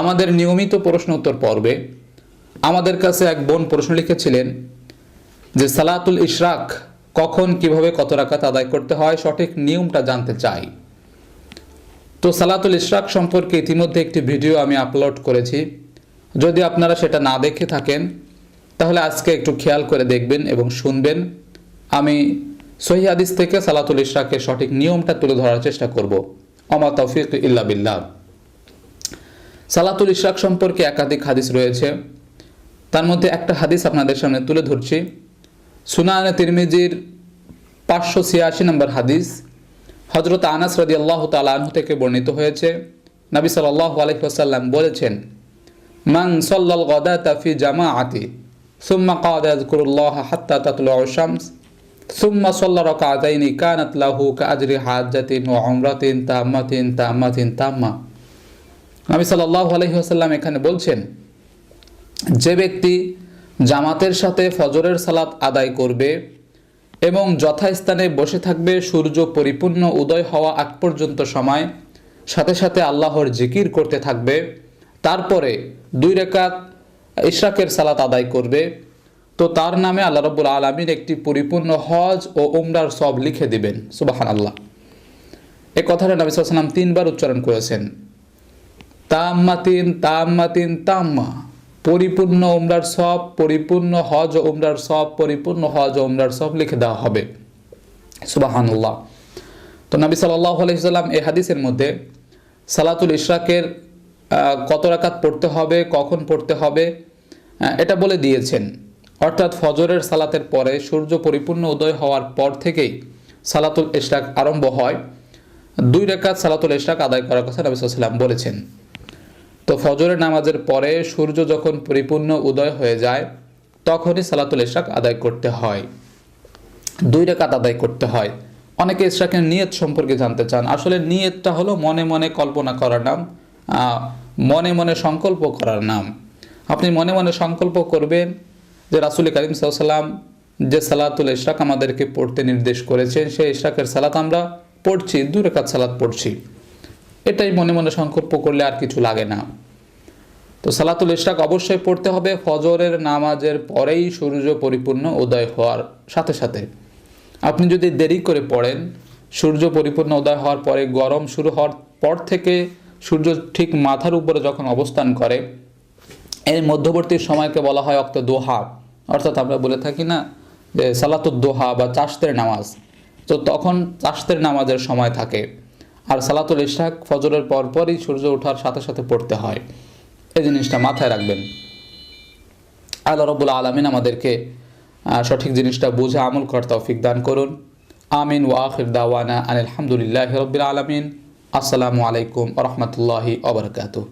আমাদের নিয়মিত প্রশ্ন উত্তর পর্বে আমাদের কাছে এক বোন প্রশ্ন লিখেছিলেন যে, সালাতুল ইশরাক কখন, কীভাবে, কত রাকাত আদায় করতে হয়? সঠিক নিয়মটা জানতে চাই। তো সালাতুল ইশরাক সম্পর্কে ইতিমধ্যে একটি ভিডিও আমি আপলোড করেছি। যদি আপনারা সেটা না দেখে থাকেন, তাহলে আজকে একটু খেয়াল করে দেখবেন এবং শুনবেন। আমি সহি হাদিস থেকে সালাতুল ইশরাকের সঠিক নিয়মটা তুলে ধরার চেষ্টা করব। অমা তৌফিক ইল্লা বিল্লাহ। সালাতুল ইশরাক সম্পর্কে একাধিক হাদিস রয়েছে। তার মধ্যে একটা হাদিস আপনাদের সামনে তুলে ধরছি। সুনান তিরমিজির পাঁচশো ছিয়াশি নম্বর হাদিস। হজরত আনাস রদি আল্লাহ তালাহু থেকে বর্ণিত হয়েছে। নবী সাল্লাহ আলহিহাসাল্লাম বলেছেন মাং সল্লাল গদা তাফি জামা আতি সুম্মা কাদ ইয়াজকুরুল্লাহ হাত্তা তাতলু শামস, সুম্মা সল্লা রাকাতাইনি কানাত লাহু কাজরি হাজ্জাতিন ও উমরাতিন তাম্মাতিন তাম্মাতিন তাম্মা। নবী সাল্লাল্লাহু আলাইহি ওয়াসাল্লাম এখানে বলছেন, যে ব্যক্তি জামাতের সাথে ফজরের সালাত আদায় করবে এবং যথাস্থানে বসে থাকবে, সূর্য পরিপূর্ণ উদয় হওয়া আগ পর্যন্ত সময়, সাথে সাথে আল্লাহর জিকির করতে থাকবে, তারপরে দুই রেখাত ইশরাকের সালাত আদায় করবে, তো তার নামে আল্লাহ রব্বুল আলমীর একটি পরিপূর্ণ হজ ও উমরার সব লিখে দিবেন। সুবাহান আল্লাহ এ কথাটা নবী সাল্লাম তিনবার উচ্চারণ করেছেন। তাম্মাতিন তাম্মাতিন, তাম্মা। পরিপূর্ণ উমরার সব, পরিপূর্ণ হজ ও উমরার সব, পরিপূর্ণ হজ ও উমরার সব লিখে দেওয়া হবে। সুবাহানুল্লাহ। তো নবী সাল্লাহ আলহিসাল্লাম এই হাদিসের মধ্যে সালাতুল ইশরাকের কত রাকাত পড়তে হবে, কখন পড়তে হবে এটা বলে দিয়েছেন। অর্থাৎ ফজরের সালাতের পরে সূর্য পরিপূর্ণ উদয় হওয়ার পর থেকেই সালাতুল ইশরাক আরম্ভ হয়। দুই রেখাত সালাতুল ইশরাক আদায় করার কথা নবী সাল্লাম বলেছেন। তো ফজরের নামাজের পরে সূর্য যখন পরিপূর্ণ উদয় হয়ে যায়, তখনই সালাতুল ইশাক আদায় করতে হয়। দুই রেখাত আদায় করতে হয়। অনেকে ইশরাকের নিয়ত সম্পর্কে জানতে চান। আসলে নিয়তটা হলো মনে মনে কল্পনা করার নাম মনে মনে সংকল্প করার নাম। আপনি মনে মনে সংকল্প করবেন যে রাসুল করিম সাল্লাম যে সালাতুল ইশরাক আমাদেরকে পড়তে নির্দেশ করেছেন, সেই ইশরাকের সালাত আমরা পড়ছি দু রেখাত সালাত পড়ছি। এটাই মনে মনে সংকল্প করলে আর কিছু লাগে না। তো সালাতুল ইশরাক অবশ্যই পড়তে হবে। ফজরের নামাজের পরেই সূর্য পরিপূর্ণ উদয় হওয়ার সাথে সাথে। আপনি যদি দেরি করে পড়েন, সূর্য পরিপূর্ণ উদয় হওয়ার পরে, গরম শুরু হওয়ার পর থেকে সূর্য ঠিক মাথার উপরে যখন অবস্থান করে, এর মধ্যবর্তী সময়কে বলা হয় অক্ত দোহা। অর্থাৎ আমরা বলে থাকি না যে সালাতুদ দোহা বা চাষতের নামাজ। তো তখন চাষতের নামাজের সময় থাকে। আর সালাতুল ইশরাক ফজরের পরপরই সূর্য ওঠার সাথে সাথে পড়তে হয়। এই জিনিসটা মাথায় রাখবেন। আল্লাহ রবুল আলমিন আমাদেরকে সঠিক জিনিসটা বুঝে আমল করার তৌফিক দান করুন। আমিন ওয়াখির দাওয়ানা আলহামদুলিল্লাহ রবিল আলমিন। আসসালামু আলাইকুম রহমতুল্লাহি ওবরকাতুহ